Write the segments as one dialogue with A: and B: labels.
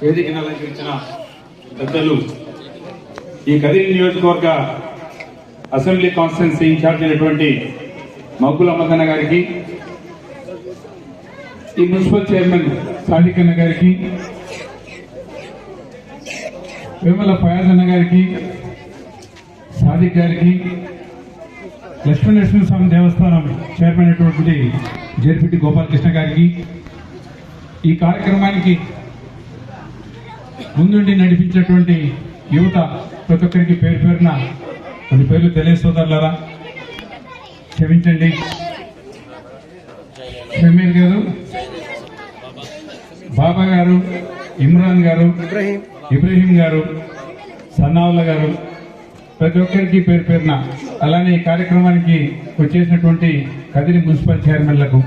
A: వేదికను అలంకరించిన పెద్దలు ఈ కదిరి నియోజకవర్గ అసెంబ్లీ కాన్స్టిట్యున్సీ ఇన్ఛార్జ్ అయినటువంటి మగ్గుల అమ్మకన్న గారికి ఈ మున్సిపల్ చైర్మన్ సాధికన్న గారికి వేమల ఫయాజ్ అన్న గారికి సాదిక్ గారికి లక్ష్మీ నరసింహస్వామి దేవస్థానం చైర్మన్ అయినటువంటి జేర్పిటి గోపాలకృష్ణ గారికి ఈ కార్యక్రమానికి ముందుండి నడిపించినటువంటి యువత ప్రతి ఒక్కరికి పేరు పేరున కొన్ని పేర్లు తెలియ సోదరులారా క్షమించండి. షమీర్ గారు బాబా గారు ఇమ్రాన్ గారు ఇబ్రహీం గారు సన్నావుల్లా గారు ప్రతి ఒక్కరికి పేరు పేరున అలానే ఈ కార్యక్రమానికి వచ్చేసినటువంటి కదిరి మున్సిపల్ చైర్మన్లకు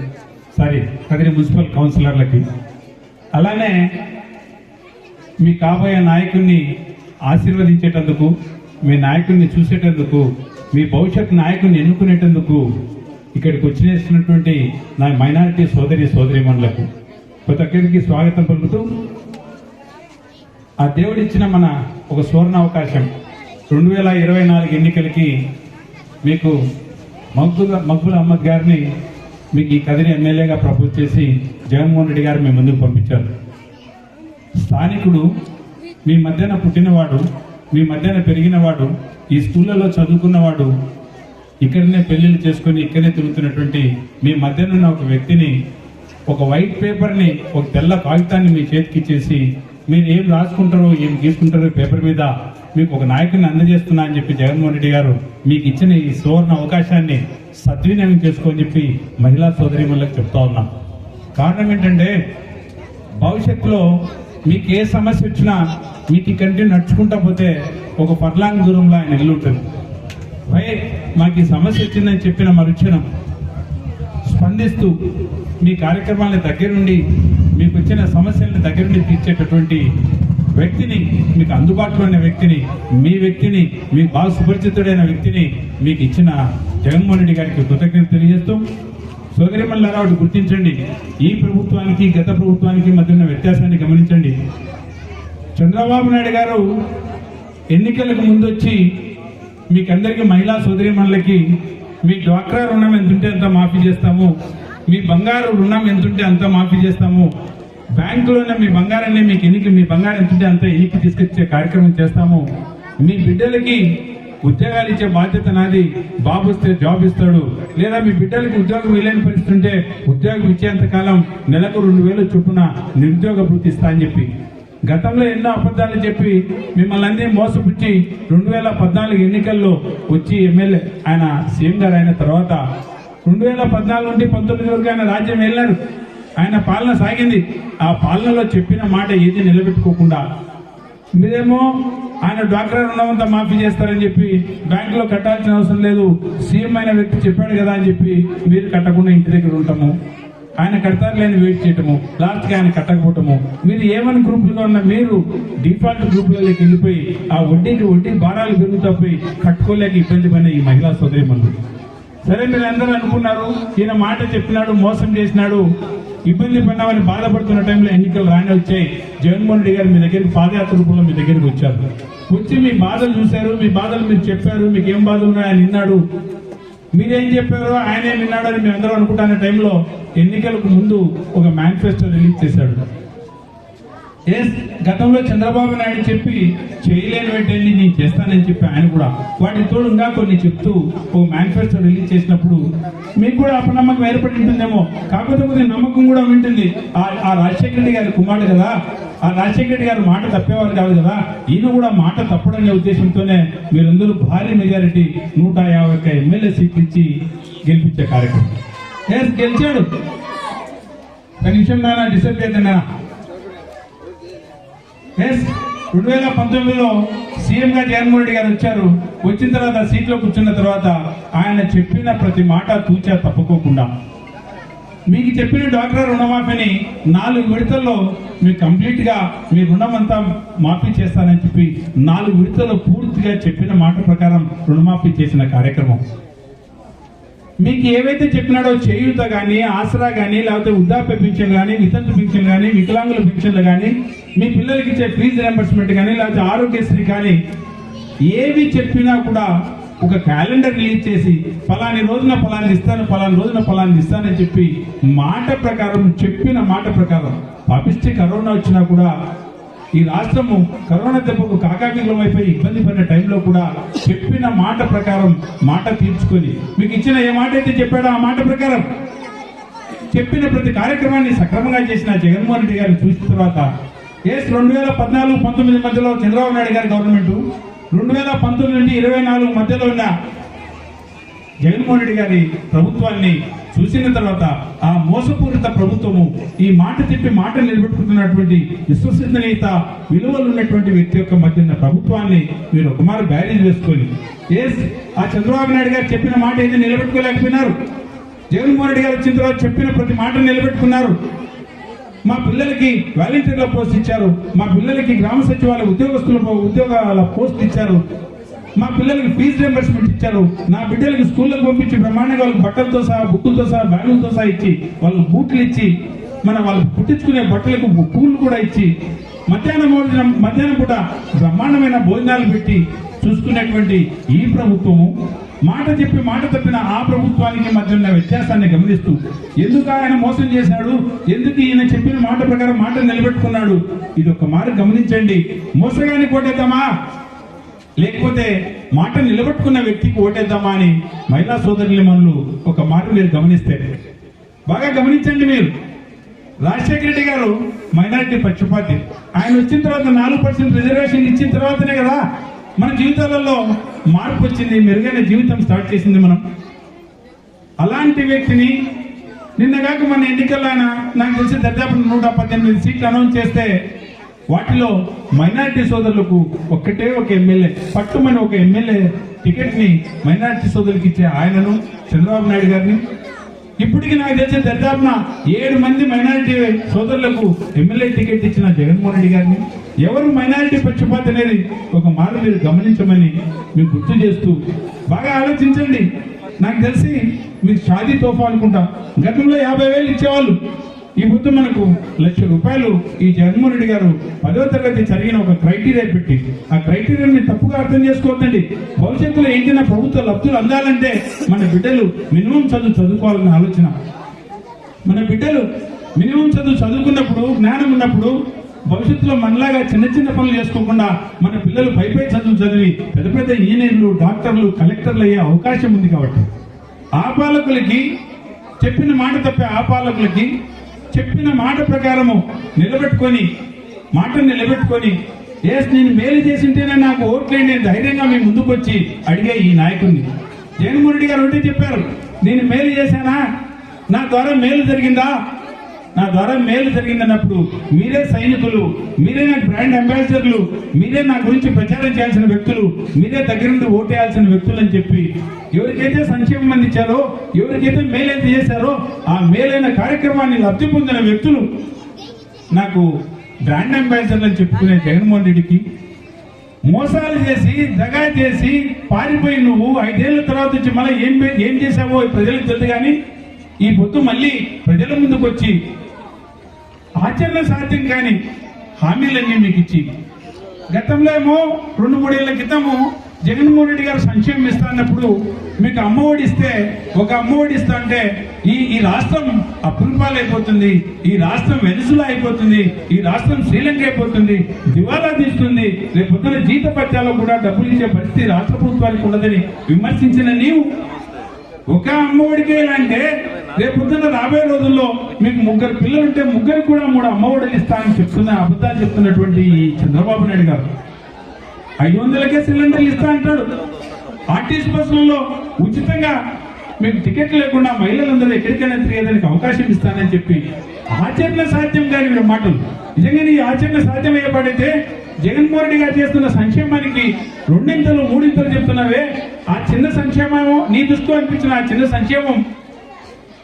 A: సారీ కదిరి మున్సిపల్ కౌన్సిలర్లకి అలానే మీ కాబోయే నాయకుడిని ఆశీర్వదించేటందుకు మీ నాయకుడిని చూసేటందుకు మీ భవిష్యత్ నాయకుడిని ఎన్నుకునేటందుకు ఇక్కడికి వచ్చినటువంటి నా మైనారిటీ సోదరి సోదరిమణులకు ప్రతి ఒక్కరికి స్వాగతం పలుకుతూ ఆ దేవుడిచ్చిన మన ఒక సువర్ణ అవకాశం. రెండు వేల ఇరవై నాలుగు ఎన్నికలకి మీకు మగ్గుల మగ్గుల అహ్మద్ గారిని మీకు ఈ కదిరి ఎమ్మెల్యేగా ప్రపోజ్ చేసి జగన్మోహన్ రెడ్డి గారు మీ ముందుకు పంపించారు. స్థానికుడు మీ మధ్యన పుట్టినవాడు మీ మధ్యన పెరిగినవాడు ఈ స్కూళ్ళలో చదువుకున్నవాడు ఇక్కడనే పెళ్ళిళ్ళు చేసుకొని ఇక్కడనే తిరుగుతున్నటువంటి మీ మధ్యన ఉన్న ఒక వ్యక్తిని ఒక వైట్ పేపర్ని ఒక తెల్ల కాగితాన్ని మీ చేతికి ఇచ్చేసి మీరు ఏం రాసుకుంటారో ఏం గీసుకుంటారో పేపర్ మీద మీకు ఒక నాయకుడిని అందజేస్తున్నా అని చెప్పి జగన్మోహన్ రెడ్డి గారు మీకు ఇచ్చిన ఈ సువర్ణ అవకాశాన్ని సద్వినియోగం చేసుకోని చెప్పి మహిళా సోదరిమణులకు చెప్తా ఉన్నాం. కారణం ఏంటంటే భవిష్యత్తులో మీకు ఏ సమస్య వచ్చినా మీకు ఇక్కడి నడుచుకుంటా పోతే ఒక పర్లాంగ్ దూరంలో ఆయన ఇల్లు ఉంటుంది పై మాకు ఈ సమస్య వచ్చిందని చెప్పిన మరుక్షణం స్పందిస్తూ మీ కార్యక్రమాల దగ్గరుండి మీకు వచ్చిన సమస్యలను దగ్గరుండి తీర్చేటటువంటి వ్యక్తిని మీకు అందుబాటులో ఉన్న వ్యక్తిని మీ వ్యక్తిని మీకు బాగా సుపరిచితుడైన వ్యక్తిని మీకు ఇచ్చిన జగన్మోహన్ రెడ్డి గారికి కృతజ్ఞత తెలియజేస్తూ సోదరిమల్లారా ఒకటి గుర్తించండి. ఈ ప్రభుత్వానికి గత ప్రభుత్వానికి మధ్య ఉన్న వ్యత్యాసాన్ని గమనించండి. చంద్రబాబు నాయుడు గారు ఎన్నికలకు ముందు వచ్చి మీకు అందరికీ మహిళా సోదరిమణులకి మీ డ్వాక్రా రుణం ఎంతుంటే అంత మాఫీ చేస్తాము మీ బంగారు రుణం ఎంతుంటే అంత మాఫీ చేస్తాము బ్యాంకులోనే మీ బంగారాన్ని మీకు ఎన్నిక మీ బంగారం ఎంతుంటే అంత ఎన్నిక తీసుకొచ్చే కార్యక్రమం చేస్తాము. మీ బిడ్డలకి ఉద్యోగాలు ఇచ్చే బాధ్యత నాది. బాబు వస్తే జాబ్ ఇస్తాడు. లేదా మీ బిడ్డలకి ఉద్యోగం వీలైన పరిస్థితి ఉంటే ఉద్యోగం ఇచ్చేంత కాలం నెలకు రెండు వేల చొప్పున నిరుద్యోగ భృతి ఇస్తా అని చెప్పి. గతంలో ఎన్నో అబద్ధాలు చెప్పి మిమ్మల్ని అందరినీ మోసపుచ్చి రెండు వేల పద్నాలుగు ఎన్నికల్లో వచ్చి ఎమ్మెల్యే ఆయన సీఎం గారు అయిన తర్వాత రెండు వేల పద్నాలుగు నుండి పంతొమ్మిది వరకు ఆయన రాజ్యం వెళ్ళారు ఆయన పాలన సాగింది. ఆ పాలనలో చెప్పిన మాట ఏది నిలబెట్టుకోకుండా. మీరేమో ఆయన డ్వాక్రా రుణమంతా మాఫీ చేస్తారని చెప్పి బ్యాంకులో కట్టాల్సిన అవసరం లేదు. సీఎం అయిన వ్యక్తి చెప్పాడు కదా అని చెప్పి మీరు కట్టకుండా ఇంటి దగ్గర ఉంటాము. ఆయన కడతారు లేని వెయిట్ చేయటము లాస్ట్కి ఆయన కట్టకపోవటము. మీరు ఏమని గ్రూపులుగా ఉన్న మీరు డిఫాల్ట్ గ్రూపులలోకి వెళ్ళిపోయి ఆ వడ్డీకి వడ్డీ భారాలు పెరుగుతాపోయి కట్టుకోలేక ఇబ్బంది పడిన ఈ మహిళా సోదరి సరే మీరు అందరూ అనుకున్నారు. ఈయన మాట చెప్పినాడు మోసం చేసినాడు. ఇబ్బంది పడినామని బాధపడుతున్న టైంలో ఎన్నికలు రాని వచ్చాయి జగన్మోహన్ రెడ్డి గారు మీ దగ్గరికి పాదయాత్ర రూపంలో మీ దగ్గరికి వచ్చారు. వచ్చి మీ బాధలు చూశారు మీ బాధలు మీరు చెప్పారు మీకు ఏం బాధలు ఉన్నాయని విన్నాడు. మీరేం చెప్పారో ఆయనే విన్నాడు అని మేము అందరూ అనుకుంటున్న టైంలో ఎన్నికలకు ముందు ఒక మేనిఫెస్టో రిలీజ్ చేశాడు. గతంలో చంద్రబాబు నాయుడు చెప్పి చేయలేని వెంటనే నేను చేస్తానని చెప్పి ఆయన కూడా వాటి తోడు ఇంకా కొన్ని చెప్తూ ఓ మేనిఫెస్టో రిలీజ్ చేసినప్పుడు మీకు కూడా అపనమ్మకం ఏర్పడి ఉంటుందేమో. కాకపోతే కొద్దిగా నమ్మకం కూడా ఉంటుంది. ఆ ఆ రాజశేఖర రెడ్డి గారి కుమారుడు కదా. ఆ రాజశేఖర రెడ్డి గారు మాట తప్పేవారు కాదు కదా. ఈయన కూడా మాట తప్పడనే ఉద్దేశంతోనే మీరందరూ భారీ మెజారిటీ నూట యాభై ఒక్క ఎమ్మెల్యే సీట్లు ఇచ్చి గెలిపించే కార్యక్రమం. ఎస్ గెలిచాడు. ఒక నిమిషం నాన్న డిసైడ్ అవుతున్నా ఎస్ రెండు వేల పంతొమ్మిదిలో సీఎంగా జగన్మోహన్ రెడ్డి గారు వచ్చారు. వచ్చిన తర్వాత సీట్లో కూర్చున్న తర్వాత ఆయన చెప్పిన ప్రతి మాట తూచా తప్పుకోకుండా. మీకు చెప్పిన డాక్టర్ రుణమాఫీని నాలుగు విడతల్లో మీ కంప్లీట్గా మీ రుణం అంతా మాఫీ చేస్తానని చెప్పి నాలుగు విడతల్లో పూర్తిగా చెప్పిన మాట ప్రకారం రుణమాఫీ చేసిన కార్యక్రమం. మీకు ఏవైతే చెప్పినాడో చేయూత కానీ ఆసరా కానీ లేకపోతే వృద్ధాప్య పింఛన్ కానీ వితంతు పింఛన్ కానీ వికలాంగుల పింఛన్లు కానీ మీ పిల్లలకి ఇచ్చే ఫీజు రియంబర్స్మెంట్ కానీ లేకపోతే ఆరోగ్యశ్రీ కానీ ఏవి చెప్పినా కూడా ఒక క్యాలెండర్ రిలీజ్ చేసి ఫలాని రోజున ఫలాని ఇస్తాను ఫలాని రోజున ఫలాని ఇస్తానని చెప్పి మాట ప్రకారం చెప్పిన మాట ప్రకారం పాపిస్తే కరోనా వచ్చినా కూడా ఈ రాష్ట్రము కరోనా దెబ్బకు కాకాకిలం అయిపోయి ఇబ్బంది పడిన టైంలో కూడా చెప్పిన మాట ప్రకారం మాట తీర్చుకొని మీకు ఇచ్చిన ఏ మాట అయితే చెప్పాడో ఆ మాట ప్రకారం చెప్పిన ప్రతి కార్యక్రమాన్ని సక్రమంగా చేసిన జగన్మోహన్ రెడ్డి గారిని చూసిన తర్వాత ఎస్ రెండు వేల పద్నాలుగు పంతొమ్మిది మధ్యలో చంద్రబాబు నాయుడు గారి గవర్నమెంట్ రెండు వేల పంతొమ్మిది నుండి ఇరవై నాలుగు మధ్యలో ఉన్న జగన్మోహన్ రెడ్డి గారి ప్రభుత్వాన్ని చూసిన తర్వాత ఆ మోసపూరిత ప్రభుత్వము ఈ మాట చెప్పి మాట నిలబెట్టుకుంటున్నటువంటి విశ్వసనీయత విలువలు ఉన్నటువంటి వ్యక్తి యొక్క మధ్య ఉన్న ప్రభుత్వాన్ని మీరు ఒకమారు బ్యారేజ్ వేసుకొని ఎస్ ఆ చంద్రబాబు నాయుడు గారు చెప్పిన మాట ఏది నిలబెట్టుకోలేకపోయినారు? జగన్మోహన్ రెడ్డి గారు వచ్చిన తర్వాత చెప్పిన ప్రతి మాట నిలబెట్టుకున్నారు. మా పిల్లలకి వాలంటీర్ల పోస్ట్ ఇచ్చారు. మా పిల్లలకి గ్రామ సచివాలయ ఉద్యోగస్తుల ఉద్యోగాల పోస్ట్ ఇచ్చారు. మా పిల్లలకి ఫీజు రియంబర్స్మెంట్ ఇచ్చారు. నా బిడ్డలకి స్కూళ్ళకి పంపించి బ్రహ్మాండంగా వాళ్ళకి బట్టలతో సహా బుక్కులతో సహా బ్యాగులతో సహా ఇచ్చి వాళ్ళకి బూట్లు ఇచ్చి మన వాళ్ళు పుట్టించుకునే బట్టలకు పూలు కూడా ఇచ్చి మధ్యాహ్నం భోజనం మధ్యాహ్నం పూట బ్రహ్మాండమైన భోజనాలు పెట్టి చూసుకునేటువంటి ఈ ప్రభుత్వము మాట చెప్పి మాట తప్పిన ఆ ప్రభుత్వానికి మధ్య ఉన్న వ్యత్యాసాన్ని గమనిస్తూ ఎందుకు ఆయన మోసం చేశాడు? ఎందుకు ఈయన చెప్పిన మాట ప్రకారం మాట నిలబెట్టుకున్నాడు? ఇది ఒక మాట గమనించండి. మోసగాని కొట్టేద్దామా లేకపోతే మాట నిలబెట్టుకున్న వ్యక్తికి ఓటేద్దామా అని మహిళా సోదరుల మనలు ఒక మాట మీరు గమనిస్తే బాగా గమనించండి మీరు. రాజశేఖర రెడ్డి గారు మైనారిటీ పక్షపాతి. ఆయన వచ్చిన తర్వాత నాలుగు పర్సెంట్ రిజర్వేషన్ ఇచ్చిన తర్వాతనే కదా మన జీవితాలలో మార్పు వచ్చింది మెరుగైన జీవితం స్టార్ట్ చేసింది మనం. అలాంటి వ్యక్తిని నిన్నగాక మన ఎన్నికల్లో ఆయన నాకు తెలిసి దాదాపు నూట పద్దెనిమిది సీట్లు అనౌన్స్ చేస్తే వాటిలో మైనారిటీ సోదరులకు ఒక్కటే ఒక ఎమ్మెల్యే పట్టుమని ఒక ఎమ్మెల్యే టికెట్ని మైనారిటీ సోదరులకు ఇచ్చే ఆయనను చంద్రబాబు నాయుడు గారిని. ఇప్పటికి నాకు తెలిసిన దర్దాపున ఏడు మంది మైనారిటీ సోదరులకు ఎమ్మెల్యే టికెట్ ఇచ్చిన జగన్మోహన్ రెడ్డి గారిని. ఎవరు మైనారిటీ పక్షపాతి అనేది ఒక మాట మీరు గమనించమని మీకు గుర్తు చేస్తూ బాగా ఆలోచించండి. నాకు తెలిసి మీకు షాదీ తోఫా అనుకుంటా. గతంలో యాభై వేలు ఇచ్చేవాళ్ళు. ఈ పొద్దు మనకు లక్ష రూపాయలు ఈ జగన్మోహన్ రెడ్డి గారు పదవ తరగతి జరిగిన ఒక క్రైటీరియా పెట్టి ఆ క్రైటీరియాని తప్పుగా అర్థం చేసుకోవద్దండి. భవిష్యత్తులో ఏంటైనా ప్రభుత్వ లబ్ధులు అందాలంటే మన బిడ్డలు మినిమం చదువు చదువుకోవాలన్న ఆలోచన. మన బిడ్డలు మినిమం చదువు చదువుకున్నప్పుడు జ్ఞానం ఉన్నప్పుడు భవిష్యత్తులో మనలాగా చిన్న చిన్న పనులు చేసుకోకుండా మన పిల్లలు పైపై చదువు చదివి పెద్ద పెద్ద ఇంజనీర్లు డాక్టర్లు కలెక్టర్లు అయ్యే అవకాశం ఉంది కాబట్టి. ఆ పాలకులకి చెప్పిన మాట తప్పే ఆ పాలకులకి చెప్పిన మాట ప్రకారము నిలబెట్టుకొని మాటను నిలబెట్టుకొని ఎస్ నేను మేలు చేసింటేనే నాకు ఓట్లేండి ధైర్యంగా మీ ముందుకు వచ్చి అడిగే ఈ నాయకుడిని. జగన్మోహన్ రెడ్డి గారు ఒకటే చెప్పారు నేను మేలు చేశానా? నా ద్వారా మేలు జరిగిందా? నా ద్వారా మేలు జరిగిందన్నప్పుడు మీరే సైనికులు మీరే నాకు బ్రాండ్ అంబాసిడర్లు మీరే నా గురించి ప్రచారం చేయాల్సిన వ్యక్తులు మీరే దగ్గరుండి ఓటేయాల్సిన వ్యక్తులు అని చెప్పి ఎవరికైతే సంక్షేమం అందించారో ఎవరికైతే మేలైతే చేశారో ఆ మేలైన కార్యక్రమాన్ని లబ్ధి పొందిన వ్యక్తులు నాకు బ్రాండ్ అంబాసిడర్లు అని చెప్పుకునే జగన్మోహన్ రెడ్డికి. మోసాలు చేసి దగా చేసి పారిపోయి నువ్వు ఐదేళ్ళ తర్వాత వచ్చి మళ్ళీ ఏం ఏం చేసావో ప్రజలకు తెలుసు కానీ ఈ పొద్దు మళ్ళీ ప్రజల ముందుకు వచ్చి ఆచరణ సాధ్యం కాని హామీలన్నీ మీకు ఇచ్చి గతంలో ఏమో రెండు మూడేళ్ళ క్రితము జగన్మోహన్ రెడ్డి గారు సంక్షేమం ఇస్తాన్నప్పుడు మీకు అమ్మఒడి ఇస్తే ఒక అమ్మఒడి ఇస్తా అంటే ఈ ఈ రాష్ట్రం అప్రూపాలు అయిపోతుంది ఈ రాష్ట్రం వెనుసులా అయిపోతుంది ఈ రాష్ట్రం శ్రీలంక అయిపోతుంది దివాలా తీస్తుంది రేపు పొద్దున జీత పత్యాల్లో కూడా డబ్బులు ఇచ్చే పరిస్థితి రాష్ట్ర ప్రభుత్వానికి ఉండదని విమర్శించిన నీవు ఒక అమ్మఒడికే ఇలా అంటే రేపు రాబోయే రోజుల్లో మీకు ముగ్గురు పిల్లలు ఉంటే ముగ్గురికి కూడా మూడు అమ్మఒడిలు ఇస్తానని చెప్తున్న అబద్ధాలు చెప్తున్నటువంటి చంద్రబాబు నాయుడు గారు. ఐదు వందలకే సిలిండర్లు ఇస్తా అంటాడు. ఆర్టీసీ బస్సులలో ఉచితంగా మీకు టికెట్ లేకుండా మహిళలందరూ ఎక్కడికైనా తిరిగేదానికి అవకాశం ఇస్తానని చెప్పి ఆచరణ సాధ్యం కాని వీళ్ళ మాటలు. నిజంగా ఈ ఆచరణ సాధ్యం అయ్యేపాడైతే జగన్మోహన్ రెడ్డి గారు చేస్తున్న సంక్షేమానికి రెండింతలు మూడింతలు చెప్తున్నావే. ఆ చిన్న సంక్షేమం నీ దృష్టిలో అనిపించిన ఆ చిన్న సంక్షేమం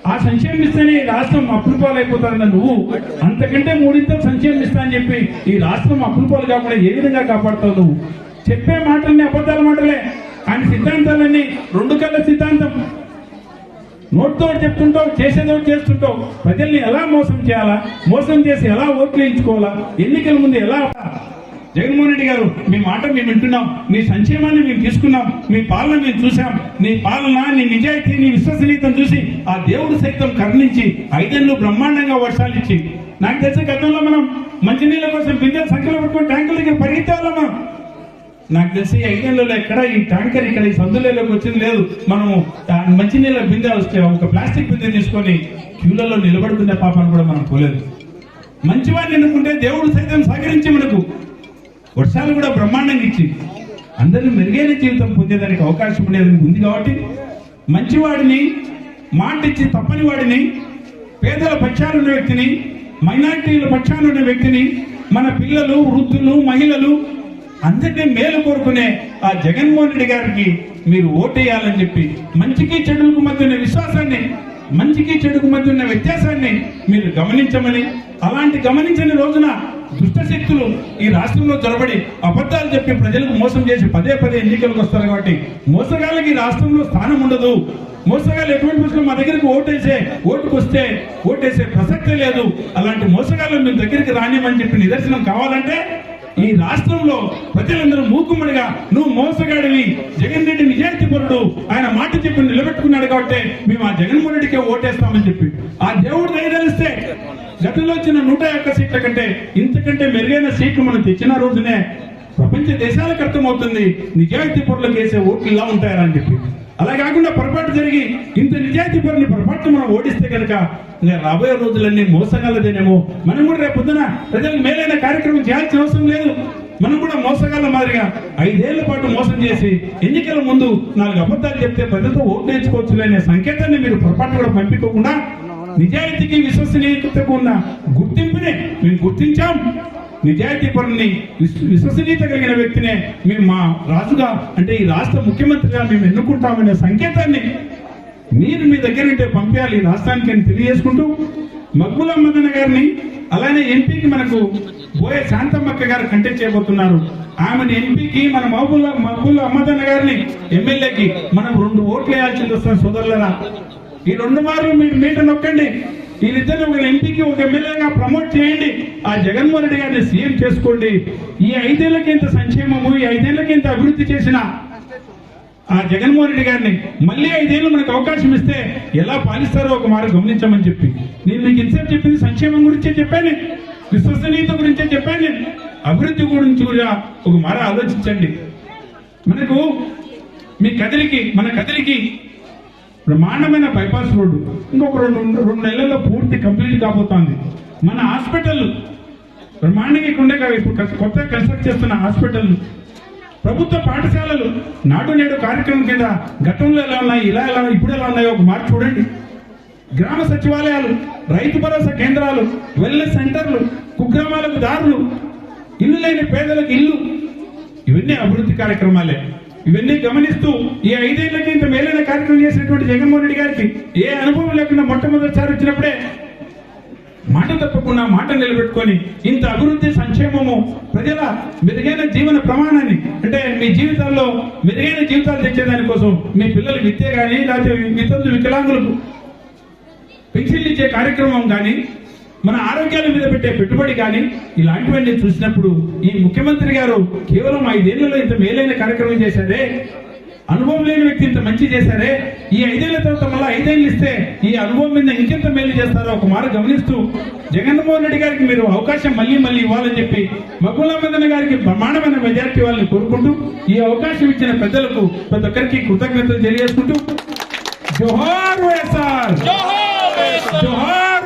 A: ఆ సంక్షేమం ఇస్తేనే ఈ రాష్ట్రం అప్పులపాలు అయిపోతారన్న నువ్వు. అంతకంటే మూడింతలు సంక్షేమం ఇస్తా అని చెప్పి ఈ రాష్ట్రం అప్రూపాలు కాకుండా ఏ విధంగా కాపాడుతావు నువ్వు? చెప్పే మాటలన్నీ అబద్ధాల మాటలే. ఆయన సిద్ధాంతాలన్నీ రెండు కళ్ళ సిద్ధాంతం. నోట్తో చెప్తుంటావు చేసేదో చేస్తుంటావు. ప్రజల్ని ఎలా మోసం చేయాలా? మోసం చేసి ఎలా ఓట్లు వేయించుకోవాలా? ఎన్నికల ముందు ఎలా జగన్మోహన్ రెడ్డి గారు మీ మాట మేము వింటున్నాం మీ సంక్షేమాన్ని మేము తీసుకున్నాం మీ పాలన మేము చూసాం నీ పాలన నీ నిజాయితీ నీ విశ్వసనీయతను చూసి ఆ దేవుడు సైతం కరుణించి ఐదేళ్ళు బ్రహ్మాండంగా వర్షాలు ఇచ్చి నాకు తెలిసే గతంలో మనం మంచినీళ్ళ కోసం బిందెలు సంఖ్యలో పట్టుకొని ట్యాంకుల దగ్గర పరిగెత్తాలా మనం. నాకు తెలిసి ఐదేళ్ళలో ఎక్కడ ఈ ట్యాంకర్ ఇక్కడ ఈ సందులలోకి వచ్చింది లేదు. మనము మంచినీళ్ళ బిందె వస్తే ఒక ప్లాస్టిక్ బిందె తీసుకొని క్యూలలో నిలబడుకునే పాపను కూడా మనం పోలేదు. మంచివాడిని ఎన్నుకుంటే దేవుడు సైతం సహకరించి మనకు వర్షాలు కూడా బ్రహ్మాండంగా ఇచ్చి అందరినీ మెరుగైన జీవితం పొందేదానికి అవకాశం ఉండేది ఉంది కాబట్టి మంచివాడిని మాట ఇచ్చి తప్పని వాడిని పేదల పక్షాన ఉన్న వ్యక్తిని మైనారిటీల పక్షాన ఉన్న వ్యక్తిని మన పిల్లలు వృద్ధులు మహిళలు అందరినీ మేలు కోరుకునే ఆ జగన్మోహన్ రెడ్డి గారికి మీరు ఓటేయాలని చెప్పి మంచికి చెడులకు మధ్య ఉన్న విశ్వాసాన్ని మంచికి చెడుకు మధ్య ఉన్న వ్యత్యాసాన్ని మీరు గమనించమని అలాంటి గమనించని రోజున దుష్ట శక్తులు ఈ రాష్ట్రంలో చొరబడి అబద్ధాలు చెప్పి ప్రజలకు మోసం చేసి పదే పదే ఎన్నికలకు వస్తారు కాబట్టి మోసగాళ్ళకి ఈ రాష్ట్రంలో స్థానం ఉండదు. మోసగాళ్ళు ఎటువంటి పుస్తకం మా దగ్గరికి ఓటేసే ఓటుకు వస్తే ఓటేసే ప్రసక్తే లేదు. అలాంటి మోసగాళ్ళు మీ దగ్గరికి రానివ్వని చెప్పి నిదర్శనం కావాలంటే ఈ రాష్ట్రంలో ప్రజలందరూ మూకుమ్మడిగా నువ్వు మోసగాడివి జగన్ రెడ్డి నిజాయితీ పరుడు ఆయన మాట చెప్పి నిలబెట్టుకున్నాడు కాబట్టి మేము ఆ జగన్మోహన్ రెడ్డికే ఓటేస్తామని చెప్పి. ఆ దేవుడు దయదలిస్తే గతంలో వచ్చిన నూట యొక్క సీట్ల కంటే ఇంతకంటే మెరుగైన సీట్లు మనం తెచ్చిన రోజునే ప్రపంచ దేశాలకు అర్థమవుతుంది నిజాయితీ పరులకు వేసే ఓట్లు ఇలా ఉంటాయని చెప్పి. అలా కాకుండా పొరపాటు జరిగి ఇంత నిజాయితీ పరుని పొరపాటు మనం ఓడిస్తే కనుక రాబోయే రోజులన్నీ మోసగలదేనేమో. మనం కూడా రేపు పొద్దున ప్రజలకు మేలైన కార్యక్రమం చేయాల్సిన అవసరం లేదు. మనం కూడా మోసగాళ్ళ మాదిరిగా ఐదేళ్ళ పాటు మోసం చేసి ఎన్నికల ముందు నాలుగు అబద్ధాలు చెప్తే ప్రజలతో ఓట్లు వేయించుకోవచ్చు అనే సంకేతాన్ని మీరు పొరపాటు కూడా పంపించకుండా నిజాయితీకి విశ్వసనీయతకు ఉన్న గుర్తింపునే మేము గుర్తించాం. నిజాయితీ పరుని విశ్వసనీయత కలిగిన వ్యక్తినే మేము మా రాజుగా అంటే ఈ రాష్ట్ర ముఖ్యమంత్రిగా మేము ఎన్నుకుంటామనే సంకేతాన్ని మీరు మీ దగ్గర ఉంటే పంపించాలి ఈ రాష్ట్రానికి అని తెలియజేసుకుంటూ మగ్గుల మదన గారిని అలానే ఎంపీకి మనకు బోయే శాంతమ్మక్క గారు కంటెక్ట్ చేయబోతున్నారు. ఆమెను ఎంపీకి మన మహబూల్ మహబూల్ అమ్మదన్న గారిని ఎమ్మెల్యేకి మనం రెండు ఓట్లు వేయాల్సింది వస్తుంది సోదరులరా. ఈ రెండు మార్లు మీరు మీట నొక్కండి. వీళ్ళిద్దరు ఒక ఎంపీకి ఒక ఎమ్మెల్యేగా ప్రమోట్ చేయండి. ఆ జగన్మోహన్ రెడ్డి గారిని సీఎం చేసుకోండి. ఈ ఐదేళ్ళకి ఇంత సంక్షేమము ఈ ఐదేళ్ళకి ఇంత అభివృద్ధి చేసిన ఆ జగన్మోహన్ రెడ్డి గారిని మళ్ళీ ఐదేళ్ళు మనకు అవకాశం ఇస్తే ఎలా పాలిస్తారో ఒక మారు గమనించమని చెప్పి. నేను మీకు ఇంతసేపు చెప్పింది సంక్షేమం గురించే చెప్పాను. విశ్వసనీయత గురించే చెప్పాను. నేను అభివృద్ధి గురించి కూడా ఒక మార ఆలోచించండి. మనకు మీ కదిరికి మన కదిలికి బ్రహ్మాండమైన బైపాస్ రోడ్డు. ఇంకొక రెండు రెండు నెలల్లో పూర్తి కంప్లీట్ కాబోతోంది. మన హాస్పిటల్ బ్రహ్మాండంగా ఇక్కడ ఉండే కదా ఇప్పుడు కొత్తగా కన్స్ట్రక్ట్ చేస్తున్న హాస్పిటల్. ప్రభుత్వ పాఠశాలలు నాడు నేడు కార్యక్రమం కింద గతంలో ఎలా ఉన్నాయి ఇలా ఎలా ఇప్పుడు ఎలా ఉన్నాయో ఒక మార్పు చూడండి. గ్రామ సచివాలయాలు రైతు భరోసా కేంద్రాలు వెల్నెస్ సెంటర్లు కుగ్రామాలకు దారులు ఇల్లు లేని పేదలకు ఇల్లు. ఇవన్నీ అభివృద్ధి కార్యక్రమాలే. ఇవన్నీ గమనిస్తూ ఈ ఐదేళ్ళకి ఇంత మేలైన కార్యక్రమం చేసినటువంటి జగన్మోహన్ రెడ్డి గారికి ఏ అనుభవం లేకుండా మొట్టమొదటిసారి వచ్చినప్పుడే మాట తప్పకుండా మాట నిలబెట్టుకొని ఇంత అభివృద్ధి సంక్షేమము ప్రజల మెరుగైన జీవన ప్రమాణాన్ని అంటే మీ జీవితాల్లో మెరుగైన జీవితాలు తెచ్చేదానికోసం మీ పిల్లలు విద్య కానీ లేకపోతే వితంతు వికలాంగులకు పెన్షన్లు ఇచ్చే కార్యక్రమం కానీ మన ఆరోగ్యాల మీద పెట్టే పెట్టుబడి కానీ ఇలాంటివన్నీ చూసినప్పుడు ఈ ముఖ్యమంత్రి గారు కేవలం ఐదేళ్ళలో ఇంత మేలైన కార్యక్రమం చేశారే? అనుభవం లేని వ్యక్తి ఇంత మంచి చేశారే? ఈ ఐదేళ్ళ తర్వాత మళ్ళీ ఐదేళ్ళు ఇస్తే ఈ అనుభవం మీద ఇంకెంత మేలు చేస్తారో ఒక మారు గమనిస్తూ జగన్మోహన్ రెడ్డి గారికి మీరు అవకాశం మళ్ళీ మళ్ళీ ఇవ్వాలని చెప్పి మగుల మదన గారికి బ్రహ్మాండమైన మెజార్టీ వాళ్ళని కోరుకుంటూ ఈ అవకాశం ఇచ్చిన పెద్దలకు ప్రతి ఒక్కరికి కృతజ్ఞతలు తెలియజేసుకుంటూ జోహార్ వైఎస్ఆర్! జోహార్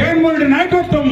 A: వైఎస్ఆర్ జగన్మోహన్ రెడ్డి నాయకత్వం